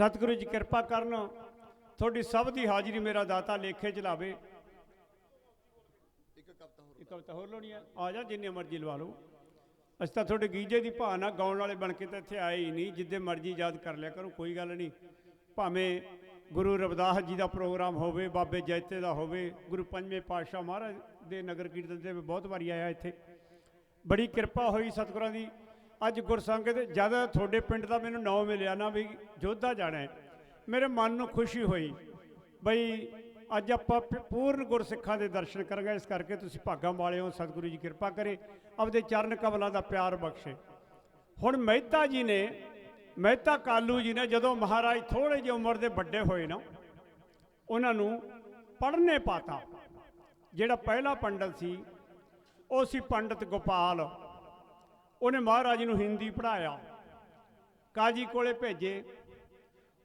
ਸਤਿਗੁਰੂ ਜੀ ਕਿਰਪਾ ਕਰਨ, ਤੁਹਾਡੀ ਸਭ ਦੀ ਹਾਜ਼ਰੀ ਮੇਰਾ ਦਾਤਾ ਲੇਖੇ ਚ ਲਾਵੇ। ਇੱਕ ਕਵਿਤਾ ਹੋਰ ਲਾਉਣੀ ਆ। ਆ ਜਾ, ਜਿੰਨੇ ਮਰਜ਼ੀ ਲਵਾ ਲਓ। ਅਸੀਂ ਤਾਂ ਤੁਹਾਡੇ ਗੀਜੇ ਦੀ ਭਾਵਨਾ ਗਾਉਣ ਵਾਲੇ ਬਣ ਕੇ ਤਾਂ ਇੱਥੇ ਆਏ ਹੀ ਨਹੀਂ। ਜਿੱਦੇ ਮਰਜ਼ੀ ਯਾਦ ਕਰ ਲਿਆ ਕਰੋ, ਕੋਈ ਗੱਲ ਨਹੀਂ। ਭਾਵੇਂ ਗੁਰੂ ਰਵਿਦਾਸ ਜੀ ਦਾ ਪ੍ਰੋਗਰਾਮ ਹੋਵੇ, ਬਾਬੇ ਜੈਤੇ ਦਾ ਹੋਵੇ, ਗੁਰੂ ਪੰਜਵੇਂ ਪਾਤਸ਼ਾਹ ਮਹਾਰਾਜ ਦੇ ਨਗਰ ਕੀਰਤਨ ਤੇ ਮੈਂ ਬਹੁਤ ਵਾਰੀ ਆਇਆ ਇੱਥੇ। ਬੜੀ ਕਿਰਪਾ ਹੋਈ ਸਤਿਗੁਰਾਂ ਦੀ। ਅੱਜ ਗੁਰਸੰਗਤ ਜਦ ਤੁਹਾਡੇ ਪਿੰਡ ਦਾ ਮੈਨੂੰ ਨਾਂ ਮਿਲਿਆ ਨਾ ਵੀ ਜੋਧਾ ਜਾਣਾ ਮੇਰੇ ਮਨ ਨੂੰ ਖੁਸ਼ੀ ਹੋਈ ਬਈ ਅੱਜ ਆਪਾਂ ਪ- ਪੂਰਨ ਗੁਰਸਿੱਖਾਂ ਦੇ ਦਰਸ਼ਨ ਕਰਾਂਗੇ, ਇਸ ਕਰਕੇ ਤੁਸੀਂ ਭਾਗਾਂ ਵਾਲੇ ਹੋ ਸਤਿਗੁਰੂ ਜੀ ਕਿਰਪਾ ਕਰੇ, ਆਪਦੇ ਚਰਨ ਕਮਲਾਂ ਦਾ ਪਿਆਰ ਬਖਸ਼ੇ। ਹੁਣ ਮਹਿਤਾ ਜੀ ਨੇ, ਮਹਿਤਾ ਕਾਲੂ ਜੀ ਨੇ ਜਦੋਂ ਮਹਾਰਾਜ ਥੋੜੇ ਜਿਹੀ ਉਮਰ ਦੇ ਵੱਡੇ ਹੋਏ ਨਾ, ਉਹਨਾਂ ਨੂੰ ਪੜ੍ਹਨੇ ਪਾਤਾ। ਜਿਹੜਾ ਪਹਿਲਾ ਪੰਡਤ ਸੀ, ਉਹ ਸੀ ਪੰਡਤ ਗੋਪਾਲ। ਉਹਨੇ ਮਹਾਰਾਜ ਨੂੰ ਹਿੰਦੀ ਪੜ੍ਹਾਇਆ। ਕਾਜੀ ਕੋਲੇ ਭੇਜੇ।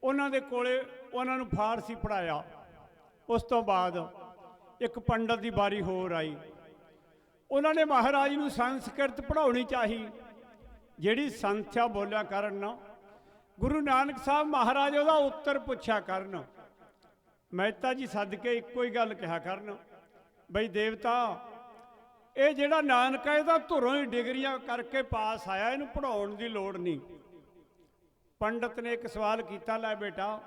ਉਹਨਾਂ ਦੇ ਕੋਲੇ ਉਹਨਾਂ ਨੂੰ ਫਾਰਸੀ ਪੜ੍ਹਾਇਆ। ਉਸ ਤੋਂ ਬਾਅਦ ਇੱਕ ਪੰਡਤ ਦੀ ਵਾਰੀ ਹੋਰ ਆਈ। ਉਹਨਾਂ ਨੇ ਮਹਾਰਾਜ ਨੂੰ ਸੰਸਕ੍ਰਿਤ ਪੜ੍ਹਾਉਣੀ ਚਾਹੀ। ਜਿਹੜੀ ਸੰਥਿਆ ਬੋਲਿਆ ਕਰਨ। ਗੁਰੂ ਨਾਨਕ ਸਾਹਿਬ ਮਹਾਰਾਜ ਉਹਦਾ ਉੱਤਰ ਪੁੱਛਿਆ ਕਰਨ। ਮਹਿਤਾ ਜੀ ਸੱਦ ਕੇ ਇੱਕੋ ਹੀ ਗੱਲ ਕਿਹਾ ਕਰਨ। ਬਈ ਦੇਵਤਾ ਇਹ ਜਿਹੜਾ ਨਾਨਕਾ, ਇਹਦਾ ਧੁਰੋਂ ਹੀ ਡਿਗਰੀਆਂ ਕਰਕੇ ਪਾਸ ਆਇਆ, ਇਹਨੂੰ ਪੜਾਉਣ ਦੀ ਲੋੜ ਨਹੀਂ। ਪੰਡਤ ਨੇ ਇੱਕ ਸਵਾਲ ਕੀਤਾ, ਲੈ ਬੇਟਾ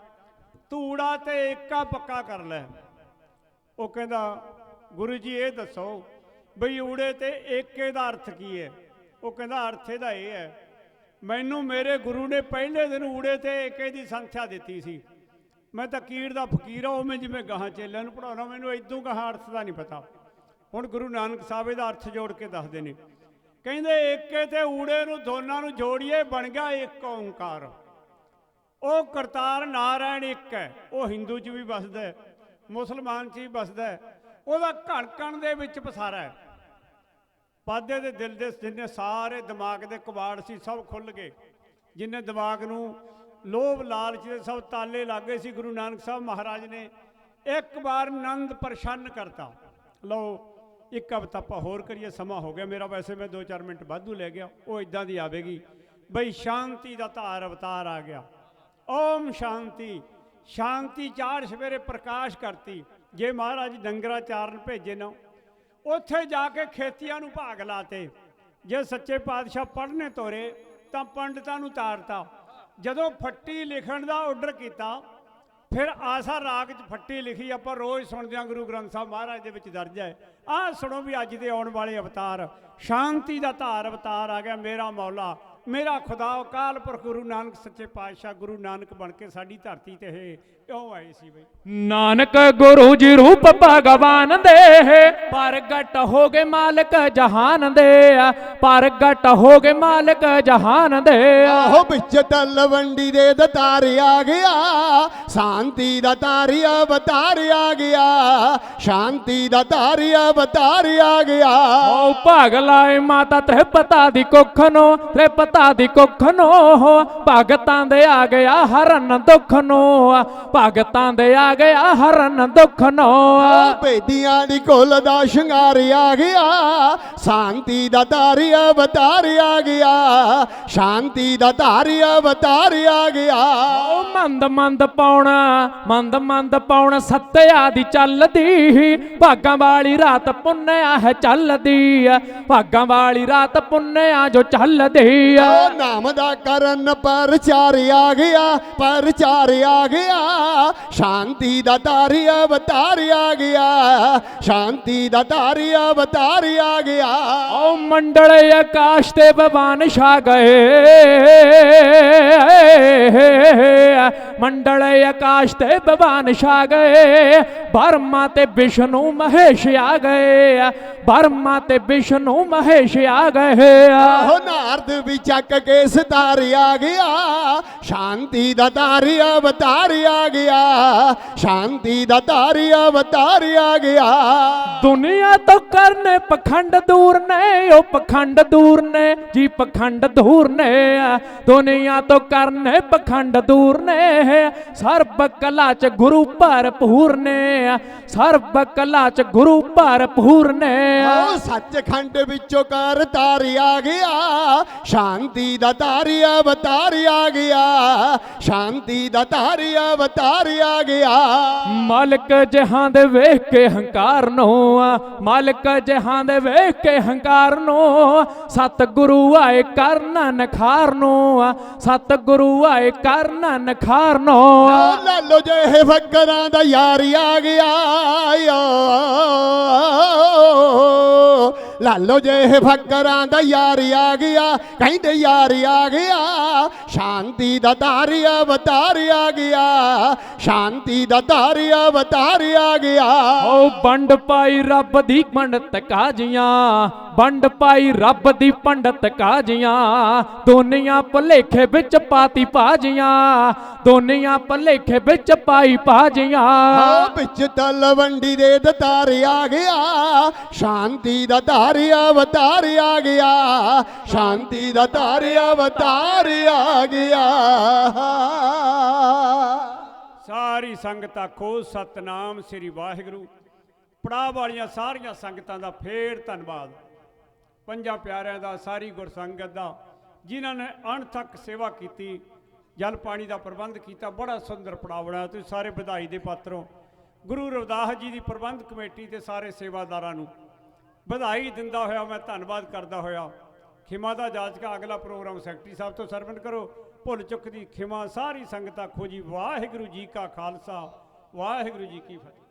ਤੂੜਾ ਤੇ ਏਕਾ ਪੱਕਾ ਕਰ ਲੈ। ਉਹ ਕਹਿੰਦਾ, ਗੁਰੂ ਜੀ ਇਹ ਦੱਸੋ ਬਈ ਊੜੇ ਤੇ ਏਕੇ ਦਾ ਅਰਥ ਕੀ ਹੈ? ਉਹ ਕਹਿੰਦਾ, ਅਰਥ ਇਹਦਾ ਇਹ ਹੈ, ਮੈਨੂੰ ਮੇਰੇ ਗੁਰੂ ਨੇ ਪਹਿਲੇ ਦਿਨ ਊੜੇ ਤੇ ਏਕੇ ਦੀ ਸੰਥਿਆ ਦਿੱਤੀ ਸੀ। ਮੈਂ ਤਾਂ ਕੀੜ ਦਾ ਫਕੀਰ ਆ ਮੈਂ ਜਿਵੇਂ ਗਾਹਾਂ ਚੇਲਿਆਂ ਨੂੰ ਪੜਾਉਣਾ ਮੈਨੂੰ ਇਦੋਂ ਗਾਹਾਂ ਅਰਥ ਦਾ ਨਹੀਂ ਪਤਾ। ਹੁਣ ਗੁਰੂ ਨਾਨਕ ਸਾਹਿਬ ਇਹਦਾ ਅਰਥ ਜੋੜ ਕੇ ਦੱਸਦੇ ਨੇ। ਕਹਿੰਦੇ ਏਕੇ ਤੇ ਊੜੇ ਨੂੰ ਦੋਨਾਂ ਨੂੰ ਜੋੜੀਏ, ਬਣ ਗਿਆ ਇੱਕ ਓੰਕਾਰ। ਉਹ ਕਰਤਾਰ ਨਾਰਾਇਣ ਇੱਕ ਹੈ, ਉਹ ਹਿੰਦੂ 'ਚ ਵੀ ਵਸਦਾ ਹੈ, ਮੁਸਲਮਾਨ 'ਚ ਵੀ ਵਸਦਾ ਹੈ, ਉਹਦਾ ਘਣ ਘਣ ਦੇ ਵਿੱਚ ਪਸਾਰਾ ਹੈ। ਪਾਦੇ ਦੇ ਦਿਲ ਦੇ ਜਿੰਨੇ ਸਾਰੇ ਦਿਮਾਗ ਦੇ ਕਬਾੜ ਸੀ, ਸਭ ਖੁੱਲ ਗਏ। ਜਿੰਨੇ ਦਿਮਾਗ ਨੂੰ ਲੋਭ ਲਾਲਚ ਦੇ ਸਭ ਤਾਲੇ ਲੱਗੇ ਸੀ, ਗੁਰੂ ਨਾਨਕ ਸਾਹਿਬ ਮਹਾਰਾਜ ਨੇ ਇੱਕ ਵਾਰ ਆਨੰਦ ਪ੍ਰਸੰਨ ਕਰਤਾ। ਲਓ ਇੱਕ ਕਵਿਤਾ ਆਪਾਂ ਹੋਰ ਕਰੀਏ, ਸਮਾਂ ਹੋ ਗਿਆ ਮੇਰਾ, ਵੈਸੇ ਮੈਂ 2-4 ਮਿੰਟ ਵਾਧੂ ਲੈ ਗਿਆ, ਉਹ ਇਦਾਂ ਦੀ ਆਵੇਗੀ। ਬਈ ਸ਼ਾਂਤੀ ਦਾ ਧਾਰ ਅਵਤਾਰ ਆ ਗਿਆ। ਓਮ ਸ਼ਾਂਤੀ ਸ਼ਾਂਤੀ ਚਾਰ ਸਵੇਰੇ ਪ੍ਰਕਾਸ਼ ਕਰਤੀ। ਜੇ ਮਹਾਰਾਜ ਡੰਗਰਾ ਚਾਰਨ ਭੇਜੇ ਨਾ, ਉੱਥੇ ਜਾ ਕੇ ਖੇਤੀਆਂ ਨੂੰ ਭਾਗ ਲਾਤੇ। ਜੇ ਸੱਚੇ ਪਾਤਸ਼ਾਹ ਪੜ੍ਹਨੇ ਤੋਰੇ, ਤਾਂ ਪੰਡਤਾਂ ਨੂੰ ਤਾਰਤਾ। ਜਦੋਂ ਫੱਟੀ ਲਿਖਣ ਦਾ ਆਰਡਰ ਕੀਤਾ ਫਿਰ ਆਸਾ ਰਾਗ 'ਚ ਫੱਟੀ ਲਿਖੀ ਆਪਾਂ ਰੋਜ਼ ਸੁਣਦੇ ਹਾਂ ਗੁਰੂ ਗ੍ਰੰਥ ਸਾਹਿਬ ਮਹਾਰਾਜ ਦੇ ਵਿੱਚ ਦਰਜ ਹੈ। ਆਹ ਸੁਣੋ ਵੀ ਅੱਜ ਦੇ ਆਉਣ ਵਾਲੇ ਅਵਤਾਰ, ਸ਼ਾਂਤੀ ਦਾ ਧਾਰ ਅਵਤਾਰ ਆ ਗਿਆ ਮੇਰਾ ਮੌਲਾ। ਮੇਰਾ ਖੁਦਾ ਅਕਾਲ ਪੁਰਖ ਗੁਰੂ ਨਾਨਕ ਸੱਚੇ ਪਾਤਸ਼ਾਹ ਗੁਰੂ ਨਾਨਕ ਬਣ ਕੇ ਸਾਡੀ ਧਰਤੀ ਤੇ ਇਹ ਕਿਉਂ ਆਏ ਸੀ ਬਈ? ਨਾਨਕ ਗੁਰੂ ਜੀ ਰੂਪ ਭਗਵਾਨ ਦੇ ਪ੍ਰਗਟ ਹੋ ਗਏ ਮਾਲਕ ਜਹਾਨ ਦੇ ਪ੍ਰਗਟ ਹੋ ਗਏ ਮਾਲਕ ਜਹਾਨ ਦੇ ਆਹੋ ਵਿੱਚ ਤਲਵੰਡੀ ਦੇ ਦਤਾਰ ਆ ਗਿਆ ਸ਼ਾਂਤੀ ਦਾ ਤਾਰੀ ਅਵਤਾਰ ਆ ਗਿਆ ਸ਼ਾਂਤੀ ਦਾ ਤਾਰੀ ਅਵਤਾਰ ਆ ਗਿਆ। ਓ ਭਾਗ ਲਾਏ ਮਾਤਾ ਤੇ ਪਤਾ ਦੀ ਕੁੱਖ ਨੂੰ ਤੇ ਪਤਾ ਦੀ ਕੁੱਖ ਨੂੰ ਭਗਤਾਂ ਦੇ ਆ ਗਿਆ ਹਰਨ ਦੁੱਖ ਨੂੰ ਭਗਤਾਂ ਦੇ ਆ ਗਿਆ ਹਰਨ ਦੁੱਖ ਨੂੰ। ਭੇਦੀਆਂ ਦੀ ਕੁੱਲ ਦਾ ਸ਼ਿੰਗਾਰ ਆ ਗਿਆ ਸ਼ਾਂਤੀ ਦਾ ਤਾਰੀ ਅਵਤਾਰ ਆ ਗਿਆ ਸ਼ਾਂਤੀ ਦਾ ਤਾਰੀ ਅਵਤਾਰ ਆ ਗਿਆ। ਓ ਮੰਦ ਮੰਦ ਪਾਉਣਾ ਮੰਦ ਮੰਦ ਪਾਉਣਾ ਸੱਤਿਆ ਦੀ ਚੱਲਦੀ ਭਾਗਾਂ ਵਾਲੀ ਰਾਤ ਪੁੰਨਿਆ ਹੈ ਚੱਲਦੀ ਭਾਗਾਂ ਵਾਲੀ ਰਾਤ ਪੁੰਨਿਆ ਜੋ ਚੱਲਦੀ। ਆ ਓ ਨਾਮ ਦਾ ਕਰਨ ਪ੍ਰਚਾਰ ਆ ਗਿਆ ਪ੍ਰਚਾਰ ਆ ਗਿਆ। ਸ਼ਾਂਤੀ ਦਾ ਤਾਰੀ ਅਵਤਾਰ ਆ ਗਿਆ ਸ਼ਾਂਤੀ ਦਾ ਤਾਰੀ ਅਵਤਾਰ ਆ ਗਿਆ। ਓ ਮੰਡਲ ਆਕਾਸ਼ ਤੇ ਭਵਾਨ ਛਾ ਗਏ। ਮੰਡਲ ਆਕਾਸ਼ ਤੇ ਭਵਾਨ ਛਾ ਗਏ ਬਰਮਾ ਤੇ ਵਿਸ਼ਨੂੰ ਮਹੇਸ਼ ਆ ਗਏ ਬਰਮਾ ਤੇ ਵਿਸ਼ਨੂੰ ਮਹੇਸ਼ ਆ ਗਏ। ਆਹੋ ਨਾਰਦ ਵੀ ਚੱਕ ਕੇ ਸਤਾਰ ਆ ਗਿਆ ਸ਼ਾਂਤੀ ਦਾ ਤਾਰੀ ਅਵਤਾਰ ਆ ਗਿਆ ਸ਼ਾਂਤੀ ਦਾ ਤਾਰੀ ਅਵਤਾਰ ਆ ਗਿਆ। ਦੁਨੀਆ ਤੋਂ ਕਰਨੇ ਪਖੰਡ ਦੂਰ ਨੇ ਉਹ ਪਖੰਡ ਦੂਰ ਨੇ ਜੀ ਪਖੰਡ ਦੂਰ ਨੇ। ਦੁਨੀਆ ਤੋਂ ਕਰਨੇ ਪਖੰਡ ਦੂਰ ਨੇ ਨੇ ਸਰਬ ਕਲਾ ਚ ਗੁਰੂ ਭਰਪੂਰ ਨੇ ਸਰਬ ਕਲਾ ਚ ਗੁਰੂ ਭਰਪੂਰ ਨੇ ਓ ਸੱਚਖੰਡ ਵਿੱਚੋਂ ਕਰ ਤਾਰ ਆ ਗਿਆ। ਸ਼ਾਂਤੀ ਦਾ ਤਾਰ ਅਵਤਾਰ ਆ ਗਿਆ। ਸ਼ਾਂਤੀ ਦਾ ਤਾਰ ਅਵਤਾਰ ਆ ਗਿਆ। ਮਾਲਕ ਜਹਾਂ ਦੇ ਵੇਖ ਕੇ ਹੰਕਾਰ ਨੂੰ ਮਾਲਕ ਜਹਾਂ ਦੇ ਵੇਖ ਕੇ ਹੰਕਾਰ ਨੂੰ ਸਤ ਗੁਰੂ ਆਏ ਕਰਨ ਨਖਾਰ ਨੂੰ ਸਤ ਗੁਰੂ ਆਏ ਕਰਨ ਨਖਾਰ ਨੂੰ। ਓ ਲਾਲੋ ਜੇ ਫੱਕਰਾਂ ਦਾ ਯਾਰ ਆ ਗਿਆ ਲਾਲੋ ਜੇ ਫੱਕਰਾਂ ਦਾ ਯਾਰ ਆ ਗਿਆ, ਕਹਿੰਦੇ ਯਾਰ ਆ ਗਿਆ। ਸ਼ਾਂਤੀ ਦਾ ਤਾਰ ਅਵਤਾਰ ਆ ਗਿਆ ਸ਼ਾਂਤੀ ਦਾ ਤਾਰ ਅਵਤਾਰ ਆ ਗਿਆ। ਓ ਵੰਡ ਪਾਈ ਰੱਬ ਦੀ ਪੰਡਤ ਕਾਜੀਆਂ ਵੰਡ ਪਾਈ ਰੱਬ ਦੀ ਪੰਡਤ ਕਾਜੀਆਂ ਦੁਨੀਆ ਭਲੇਖੇ ਵਿੱਚ ਪਾਤੀ ਭਾਜੀਆਂ ਦੁਨੀਆ ਭਲੇਖੇ ਵਿੱਚ ਪਾਈ ਭਾਜੀਆਂ। ਆ ਵਿੱਚ ਤਲਵੰਡੀ ਦੇ ਦਤਾਰ ਆ ਗਿਆ ਸ਼ਾਂਤੀ ਦਾ ਧਾਰ ਅਵਤਾਰ ਆ ਗਿਆ ਸ਼ਾਂਤੀ ਦਾ ਧਾਰ ਅਵਤਾਰ ਆ ਗਿਆ। ਸਾਰੀ ਸੰਗਤ ਆਖੋ, ਸਤਨਾਮ ਸ੍ਰੀ ਵਾਹਿਗੁਰੂ। ਪੜਾਅ ਵਾਲੀਆਂ ਸਾਰੀਆਂ ਸੰਗਤਾਂ ਦਾ ਫੇਰ ਧੰਨਵਾਦ। ਪੰਜਾਂ ਪਿਆਰਿਆਂ ਦਾ, ਸਾਰੀ ਗੁਰਸੰਗਤ ਦਾ, ਜਿਨ੍ਹਾਂ ਨੇ ਅਣਥੱਕ ਸੇਵਾ ਕੀਤੀ, ਜਲ ਪਾਣੀ ਦਾ ਪ੍ਰਬੰਧ ਕੀਤਾ, ਬੜਾ ਸੁੰਦਰ ਪੜਾਅ ਬਣਾਇਆ। ਤੁਸੀਂ ਸਾਰੇ ਵਧਾਈ ਦੇ ਪਾਤਰ ਹੋ ਗੁਰੂ ਰਵਿਦਾਸ ਜੀ ਦੀ ਪ੍ਰਬੰਧ ਕਮੇਟੀ ਤੇ ਸਾਰੇ ਸੇਵਾਦਾਰਾਂ ਨੂੰ ਵਧਾਈ ਦਿੰਦਾ ਹੋਇਆ, ਮੈਂ ਧੰਨਵਾਦ ਕਰਦਾ ਹੋਇਆ। ਖਿਮਾ ਦਾ ਜਾਚਕਾ ਅਗਲਾ ਪ੍ਰੋਗਰਾਮ ਸੈਕਟਰੀ ਸਾਹਿਬ ਤੋਂ ਸਰਵਨ ਕਰੋ। ਭੁੱਲ ਚੁੱਕ ਦੀ ਖਿਮਾ, ਸਾਰੀ ਸੰਗਤਾਂ ਖੋਜੀ ਵਾਹਿਗੁਰੂ ਜੀ ਕਾ ਖਾਲਸਾ, ਵਾਹਿਗੁਰੂ ਜੀ ਕੀ ਫਤਿਹ।